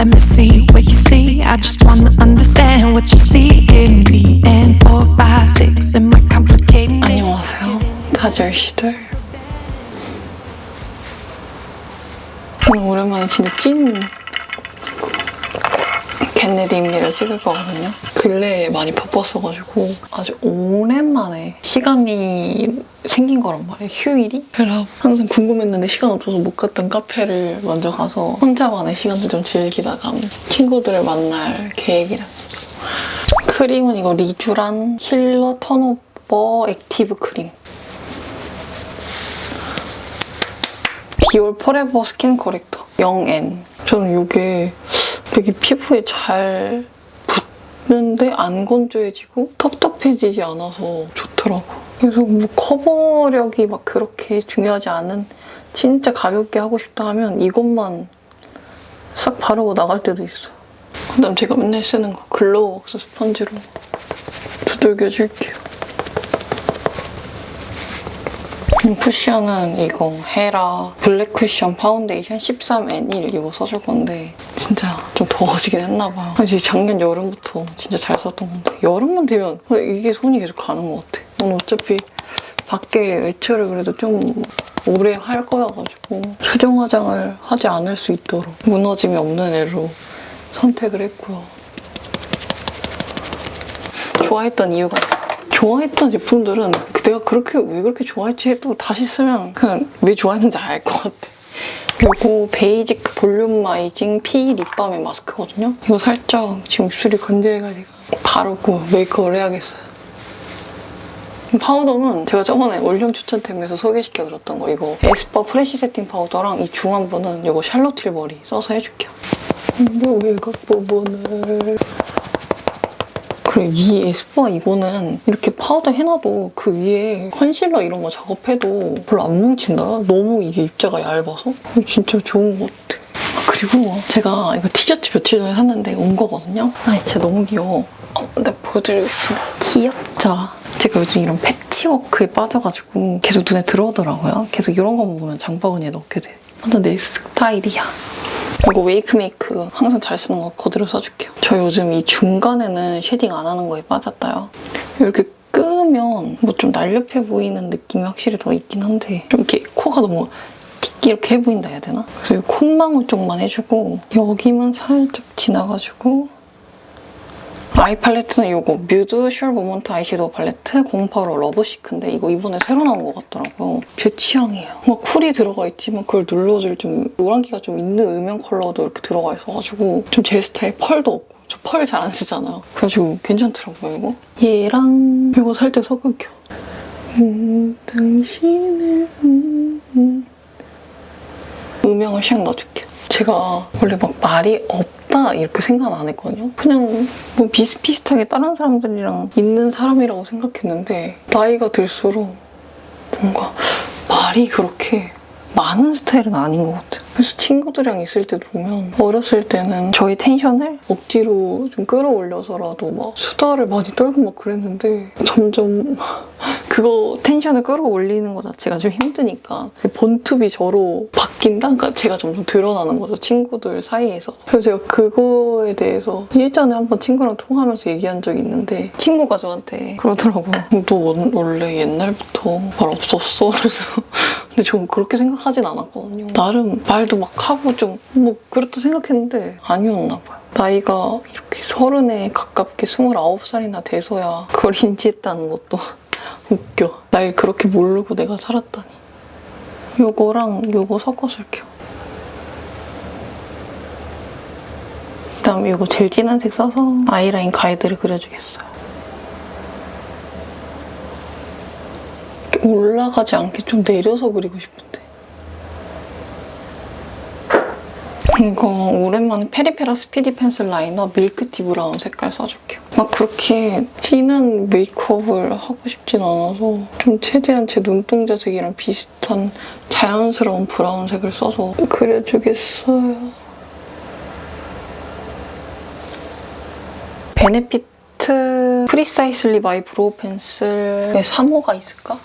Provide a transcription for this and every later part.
let me see what you see. I just wanna understand what you see in me. And four, five, six, am I complicating it? 안녕하세요. 다절씨들. 오늘 오랜만에 진짜 찐 겟레디입니를 찍을 거거든요. 근래에 많이 바빴어가지고 아주 오랜만에 시간이 생긴 거란 말이에요. 휴일이. 그래서 항상 궁금했는데 시간 없어서 못 갔던 카페를 먼저 가서 혼자만의 시간을 좀 즐기다가 친구들을 만날 계획이랍니다. 크림은 이거 리쥬란 힐러 턴오버 액티브 크림. 비올 포레버 스킨 커렉터 0N. 저는 이게 되게 피부에 잘 붙는데 안 건조해지고 텁텁해지지 않아서 좋더라고. 그래서 뭐 커버력이 막 그렇게 중요하지 않은 진짜 가볍게 하고 싶다 하면 이것만 싹 바르고 나갈 때도 있어요. 그다음 제가 맨날 쓰는 거 글로우 웍스 스펀지로 두들겨줄게요. 이 쿠션은 이거 헤라 블랙 쿠션 파운데이션 13N1 이거 써줄 건데 진짜 좀 더워지긴 했나 봐요. 이제 작년 여름부터 진짜 잘 썼던 건데 여름만 되면 이게 손이 계속 가는 것 같아. 오늘 어차피 밖에 외출을 그래도 좀 오래 할 거여가지고 수정 화장을 하지 않을 수 있도록 무너짐이 없는 애로 선택을 했고요. 좋아했던 이유가 있어. 좋아했던 제품들은 내가 그렇게 왜 그렇게 좋아했지 해도 다시 쓰면 그냥 왜 좋아했는지 알 것 같아. 그리고 베이직 볼륨마이징 피 립밤의 마스크거든요. 이거 살짝 지금 입술이 건조해가지고 바르고 메이크업을 해야겠어요. 파우더는 제가 저번에 올영 추천템에서 소개시켜드렸던 거 이거 에스쁘 프레쉬 세팅 파우더랑 이 중안부는 이거 샬롯 틸버리 써서 해줄게요. 근데 왜각 부분을 그리고 이 에스쁘아 이거는 이렇게 파우더 해놔도 그 위에 컨실러 이런 거 작업해도 별로 안 뭉친다? 너무 이게 입자가 얇아서 진짜 좋은 것 같아. 아, 그리고 제가 이거 티셔츠 며칠 전에 샀는데 온 거거든요. 아 진짜 너무 귀여워. 어, 근데 보여드리겠습니다. 귀엽죠? 제가 요즘 이런 패치워크에 빠져가지고 계속 눈에 들어오더라고요. 계속 이런 거 보면 장바구니에 넣게 돼. 완전 내 스타일이야. 이거 웨이크메이크 항상 잘 쓰는 거 그대로 써줄게요. 저 요즘 이 중간에는 쉐딩 안 하는 거에 빠졌다요. 이렇게 끄면 뭐 좀 날렵해 보이는 느낌이 확실히 더 있긴 한데 좀 이렇게 코가 너무 틱 이렇게 해 보인다 해야 되나? 그래서 이 콧망울 쪽만 해주고 여기만 살짝 지나가지고 아이 팔레트는 이거 뮤드 슈얼 모먼트 아이섀도우 팔레트 085 러브시크인데 이거 이번에 새로 나온 것 같더라고요. 제 취향이에요. 막 쿨이 들어가 있지만 그걸 눌러줄 좀 노란기가 좀 있는 음영 컬러도 이렇게 들어가 있어가지고 좀 제 스타일 펄도 없고 저 펄 잘 안 쓰잖아요. 그래가지고 괜찮더라고요 이거. 얘랑 이거 살 때 섞을게요. 음, 당신의 음, 음. 음영을 샥 넣어줄게요. 제가 원래 막 말이 없 다 이렇게 생각 안 했거든요. 그냥 뭐 비슷비슷하게 다른 사람들이랑 있는 사람이라고 생각했는데 나이가 들수록 뭔가 말이 그렇게 많은 스타일은 아닌 것 같아요. 그래서 친구들이랑 있을 때도 보면 어렸을 때는 저희 텐션을 억지로 좀 끌어올려서라도 막 수다를 많이 떨고 막 그랬는데 점점 그거 텐션을 끌어올리는 것 자체가 좀 힘드니까 본투비 저로 바뀐다? 그러니까 제가 점점 드러나는 거죠. 친구들 사이에서. 그래서 제가 그거에 대해서 예전에 한번 친구랑 통화하면서 얘기한 적이 있는데 친구가 저한테 그러더라고요. 너 원- 원래 옛날부터 말 없었어? 그래서 근데 저는 그렇게 생각하진 않았거든요. 나름 말도 막 하고 좀 뭐 그렇다 생각했는데 아니었나 봐요. 나이가 이렇게 서른에 가깝게 29살이나 돼서야 그걸 인지했다는 것도 웃겨. 날 그렇게 모르고 내가 살았다니. 요거랑 요거 섞어 쓸게요. 그다음에 요거 제일 진한 색 써서 아이라인 가이드를 그려주겠어요. 올라가지 않게 좀 내려서 그리고 싶은데. 이거 오랜만에 페리페라 스피디 펜슬 라이너 밀크티 브라운 색깔 써줄게요. 막 그렇게 진한 메이크업을 하고 싶진 않아서 좀 최대한 제 눈동자 색이랑 비슷한 자연스러운 브라운색을 써서 그려주겠어요. 베네피트 프리사이슬리 바이 브로우 펜슬의 3호가 있을까?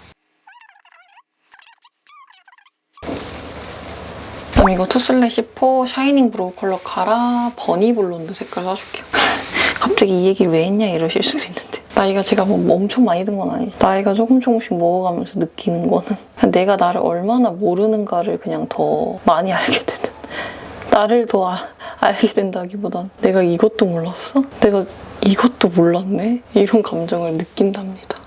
그럼 이거 투슬래시 4 샤이닝 브로우 컬러 카라 버니 블론드 색깔 사줄게요. 갑자기 이 얘기를 왜 했냐 이러실 수도 있는데 나이가 제가 뭐 엄청 많이 든 건 아니지 나이가 조금 조금씩 먹어가면서 느끼는 거는 내가 나를 얼마나 모르는가를 그냥 더 많이 알게 되는 나를 더 아- 알게 된다기보단 내가 이것도 몰랐어? 내가 이것도 몰랐네? 이런 감정을 느낀답니다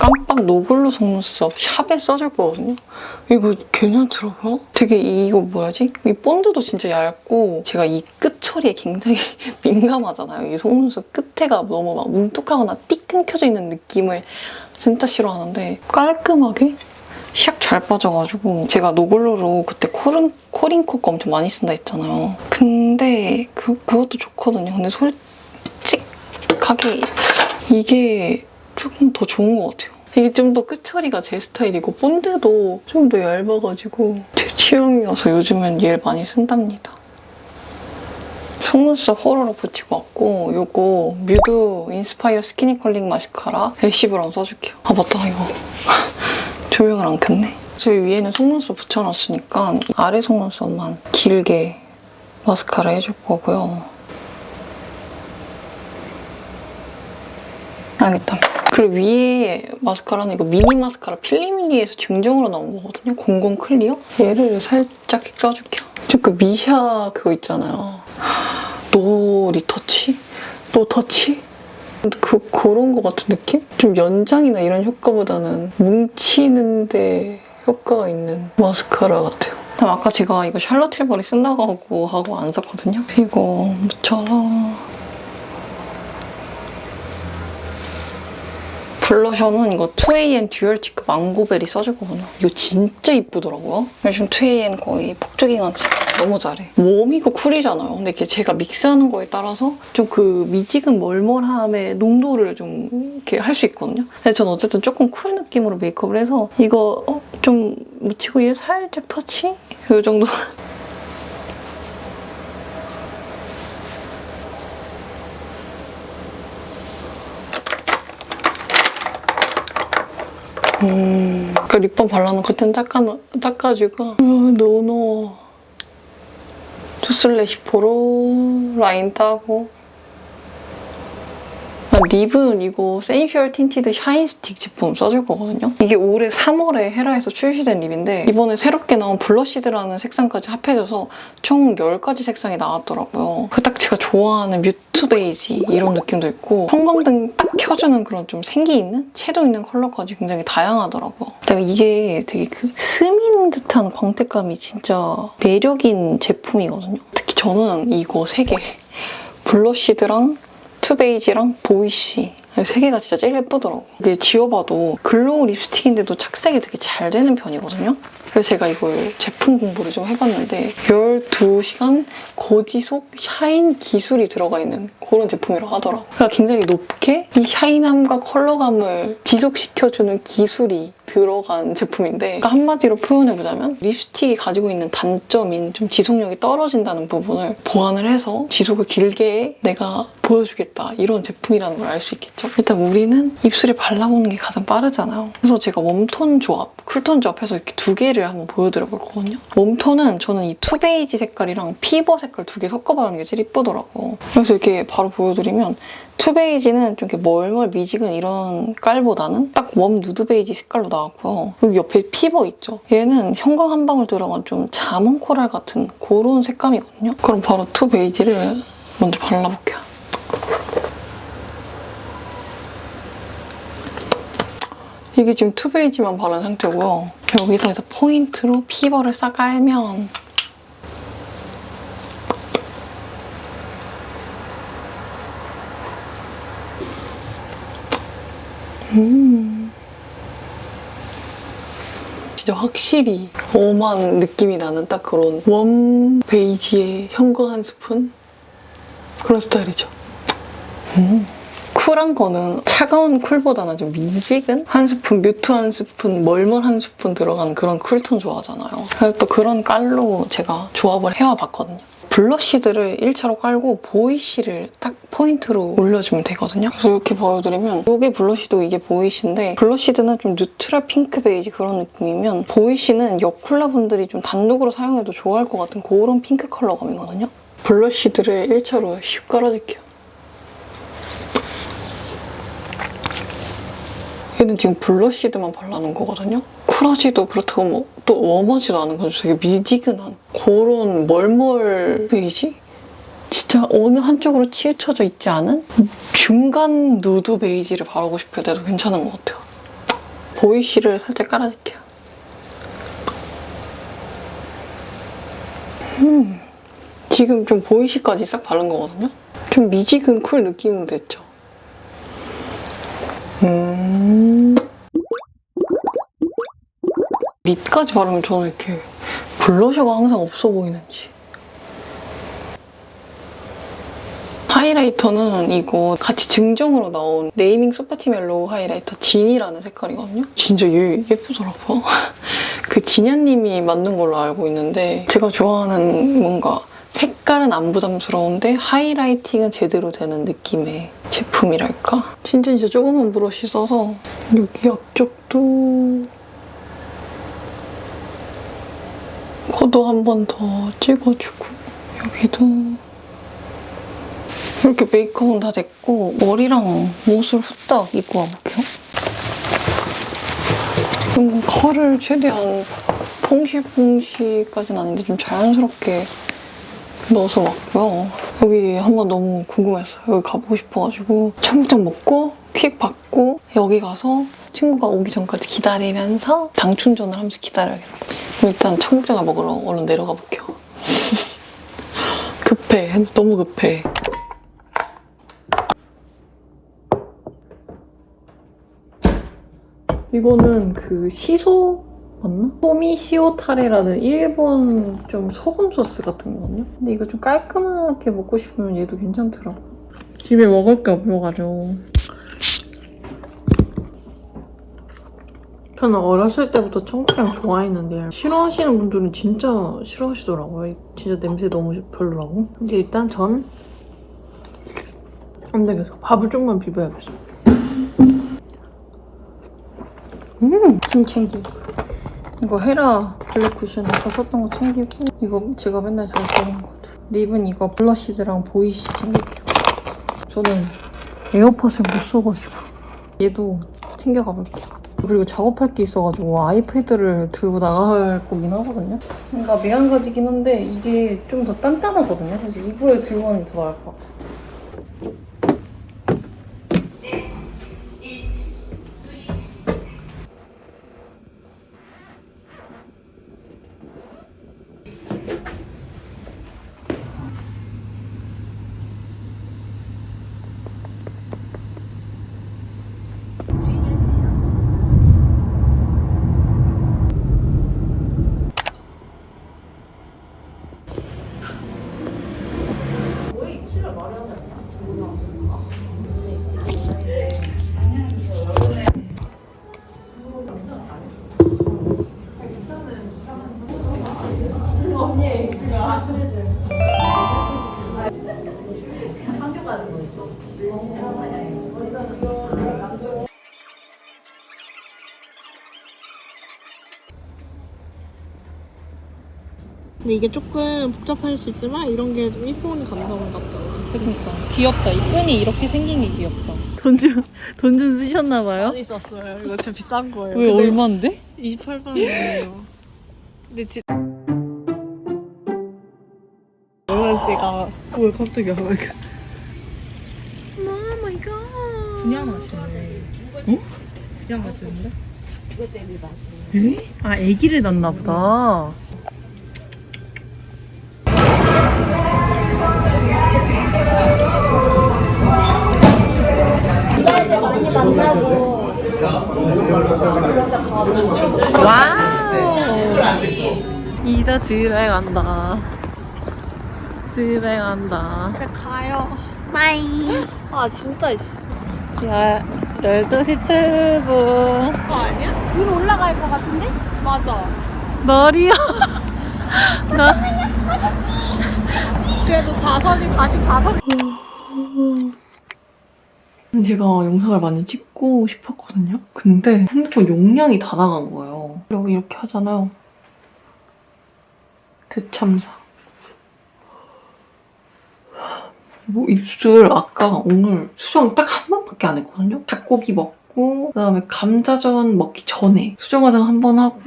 깜빡 노블로 속눈썹 샵에 써줄 거거든요. 이거 괜찮더라고요. 되게 이거 뭐야지? 이 본드도 진짜 얇고 제가 이 끝 처리에 굉장히 민감하잖아요. 이 속눈썹 끝에가 너무 막 뭉툭하거나 띡 끊겨져 있는 느낌을 진짜 싫어하는데 깔끔하게 샥잘 빠져가지고 제가 노블로로 그때 코른, 코링 코 거 엄청 많이 쓴다 했잖아요. 근데 그, 그것도 좋거든요. 근데 솔직하게 이게 조금 더 좋은 것 같아요. 이게 좀 더 끝처리가 제 스타일이고 본드도 좀 더 얇아가지고 제 취향이어서 요즘엔 얘를 많이 쓴답니다. 속눈썹 호로로 붙이고 왔고 요거 뮤드 인스파이어 스키니 컬링 마스카라 애쉬 브라운 써줄게요. 아 맞다 이거 조명을 안 켰네. 저희 위에는 속눈썹 붙여놨으니까 아래 속눈썹만 길게 마스카라 해줄 거고요. 알겠다. 그리고 위에 마스카라는 이거 미니 마스카라 필리밀리에서 증정으로 나온 거거든요. 00 클리어? 얘를 살짝 써줄게요. 좀그 미샤 그거 있잖아요. 노 리터치? 노 터치? 그, 그런 거 같은 느낌? 좀 연장이나 이런 효과보다는 뭉치는데 효과가 있는 마스카라 같아요. 아까 제가 이거 샬롯 틸버리 쓴다고 하고 안 썼거든요. 이거 묻혀서 블러셔는 이거 2AM 듀얼티크 망고베리 써줄 거거든요. 이거 진짜 이쁘더라고요. 요즘 2AM 거의 폭주기관차 너무 잘해. 웜이고 쿨이잖아요. 근데 이게 제가 믹스하는 거에 따라서 좀 그 미지근 멀멀함의 농도를 좀 이렇게 할 수 있거든요. 근데 전 어쨌든 조금 쿨 느낌으로 메이크업을 해서 이거 어, 좀 묻히고 얘 살짝 터치? 이 정도. 그 립밤 발라놓은 커튼 닦아, 닦아주고. 어, 노노 투슬래시 포로 라인 따고. 난 립은 이거 센슈얼 틴티드 샤인 스틱 제품 써줄 거거든요. 이게 올해 3월에 헤라에서 출시된 립인데 이번에 새롭게 나온 블러시드라는 색상까지 합해져서 총 10가지 색상이 나왔더라고요. 그딱 제가 좋아하는 뮤트 베이지 이런 느낌도 있고 형광등 딱 켜주는 그런 좀 생기 있는 섀도우 있는 컬러까지 굉장히 다양하더라고요. 그다음에 이게 되게 그 스민 듯한 광택감이 진짜 매력인 제품이거든요. 특히 저는 이거 세개 블러시드랑 투베이지랑 보이시 세 개가 진짜 제일 예쁘더라고. 이게 지워봐도 글로우 립스틱인데도 착색이 되게 잘 되는 편이거든요. 그래서 제가 이걸 제품 공부를 좀 해봤는데 12시간 거지속 샤인 기술이 들어가 있는 그런 제품이라고 하더라고. 그러니까 굉장히 높게 이 샤인함과 컬러감을 지속시켜주는 기술이 들어간 제품인데 그러니까 한마디로 표현해보자면 립스틱이 가지고 있는 단점인 좀 지속력이 떨어진다는 부분을 보완을 해서 지속을 길게 내가 보여주겠다 이런 제품이라는 걸 알 수 있겠죠. 일단 우리는 입술에 발라보는 게 가장 빠르잖아요. 그래서 제가 웜톤 조합, 쿨톤 조합해서 이렇게 두 개를 한번 보여드려 볼 거거든요. 웜톤은 저는 이 투베이지 색깔이랑 피버 색깔 두 개 섞어 바르는 게 제일 이쁘더라고. 그래서 이렇게 바로 보여드리면 투베이지는 좀 이렇게 멀멀 미지근 이런 깔보다는 딱 웜 누드 베이지 색깔로 나왔고요. 여기 옆에 피버 있죠? 얘는 형광 한 방울 들어간 좀 자몽 코랄 같은 그런 색감이거든요. 그럼 바로 투베이지를 먼저 발라볼게요. 이게 지금 투베이지만 바른 상태고요. 여기서 이제 포인트로 피버를 싹 깔면 진짜 확실히 웜한 느낌이 나는 딱 그런 웜 베이지의 형광 한 스푼? 그런 스타일이죠. 음. 쿨한 거는 차가운 쿨보다는 좀 미지근 한 스푼, 뮤트 한 스푼, 멀멀 한 스푼 들어간 그런 쿨톤 좋아하잖아요. 그래서 또 그런 깔로 제가 조합을 해와 봤거든요. 블러쉬들을 1차로 깔고 보이쉬를 딱 포인트로 올려주면 되거든요. 그래서 이렇게 보여드리면 이게 블러쉬도 이게 보이쉬인데 블러쉬드는 좀 뉴트럴 핑크 베이지 그런 느낌이면 보이쉬는 여쿨라 분들이 좀 단독으로 사용해도 좋아할 것 같은 그런 핑크 컬러감이거든요. 블러쉬들을 1차로 슉 깔아줄게요. 얘는 지금 블러쉬드만 발라놓은 거거든요. 쿨하지도 그렇다고 뭐 또 웜하지도 않은 건 되게 미지근한 그런 멀멀 베이지? 진짜 어느 한쪽으로 치우쳐져 있지 않은 중간 누드 베이지를 바르고 싶을 때도 괜찮은 것 같아요. 보이쉬를 살짝 깔아줄게요. 음, 지금 좀 보이쉬까지 싹 바른 거거든요. 좀 미지근 쿨 느낌으로 됐죠. 음. 립까지 바르면 저는 이렇게 블러셔가 항상 없어 보이는지. 하이라이터는 이거 같이 증정으로 나온 네이밍 소파티 멜로우 하이라이터 진이라는 색깔이거든요. 진짜 얘 예쁘더라고요. 그 진야님이 만든 걸로 알고 있는데 제가 좋아하는 뭔가 색깔은 안 부담스러운데 하이라이팅은 제대로 되는 느낌의 제품이랄까? 진짜 진짜 조그만 브러쉬 써서 여기 앞쪽도 코도 한 번 더 찍어주고 여기도 이렇게 메이크업은 다 됐고 머리랑 옷을 후딱 입고 와볼게요. 좀 컬을 최대한 퐁시퐁시까지는 아닌데 좀 자연스럽게 넣어서 왔고요. 여기 한 번 너무 궁금했어요. 여기 가보고 싶어가지고 청국장 먹고 퀵 받고 여기 가서 친구가 오기 전까지 기다리면서 장 충전을 하면서 기다려야겠다. 일단 청국장을 먹으러 얼른 내려가 볼게요. 급해. 너무 급해. 이거는 그 시소 맞나? 소미시오 타레라는 일본 좀 소금 소스 같은 거거든요. 근데 이거 좀 깔끔하게 먹고 싶으면 얘도 괜찮더라고. 집에 먹을 게 없어가지고. 저는 어렸을 때부터 청국장 좋아했는데 싫어하시는 분들은 진짜 싫어하시더라고요. 진짜 냄새 너무 별로라고. 근데 일단 전 안 되겠어. 밥을 좀만 비벼야겠어. 음, 짐 챙기. 이거 헤라 블랙 쿠션 아까 썼던 거 챙기고 이거 제가 맨날 잘 쓰는 거 립은 이거 블러쉬드랑 보이시 챙길게요 저는 에어팟을 못 써가지고 얘도 챙겨가 볼게요 그리고 작업할 게 있어가지고 아이패드를 들고 나갈 거긴 하거든요. 뭔가 매한 가지긴 한데 이게 좀 더 단단하거든요. 그래서 이거에 들고 가는 게 더 나을 것 같아요 근데 이게 조금 복잡할 수 있지만 이런 게좀 일본 감성 같잖아. 그러니까 귀엽다 이 끈이 이렇게 생긴 게 귀엽다 돈 좀, 돈 좀 쓰셨나 봐요? 많이 썼어요. 이거 진짜 비싼 거예요. 왜 얼만데? 28만 원이에요. 근데 지 영란 씨가 왜 갑자기 왜 이렇게 분야 맛이네. 어? 분야 맛있는데? 아, 아기를 낳나 보다. 와우. 이제 집에 간다. 집에 간다. 이제 가요. 빠이. 아 진짜 있어. 야, 12시 7분. 그거 아니야? 위로 올라갈 것 같은데? 맞아. 너리요. 너. 좌석이 44석. 제가 영상을 많이 찍고 싶었거든요. 근데 핸드폰 용량이 다 나간 거예요. 그리고 이렇게 하잖아요. 대참사. 뭐 입술 아까 오늘 수정 딱 한 번밖에 안 했거든요. 닭고기 먹고 그다음에 감자전 먹기 전에 수정 화장 한 번 하고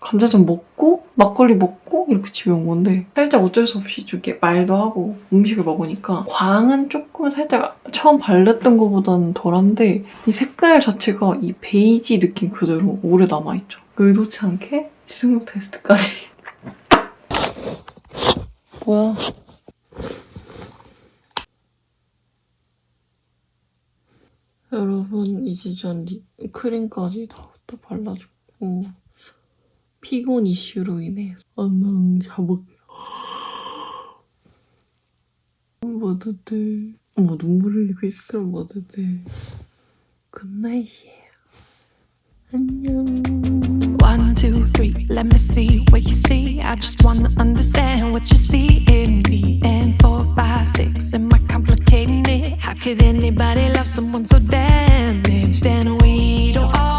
감자전 먹고 막걸리 먹고 이렇게 집에 온 건데 살짝 어쩔 수 없이 이렇게 말도 하고 음식을 먹으니까 광은 조금 살짝 처음 바르던 것보다는 덜한데 이 색깔 자체가 이 베이지 느낌 그대로 오래 남아있죠. 의도치 않게 지속력 테스트까지. 뭐야? 여러분 이제 전 리- 크림까지 다, 다 발라줬고 피곤 이슈로 인해 안녕 자볼게요 모두들 어머 눈물 흘리고 있어 모두들 굿나잇이에요 안녕 One, two, three, let me see what you see. I just wanna understand what you see in me. And four, five, six, am I complicating it? How could anybody love someone so damaged? And we don't all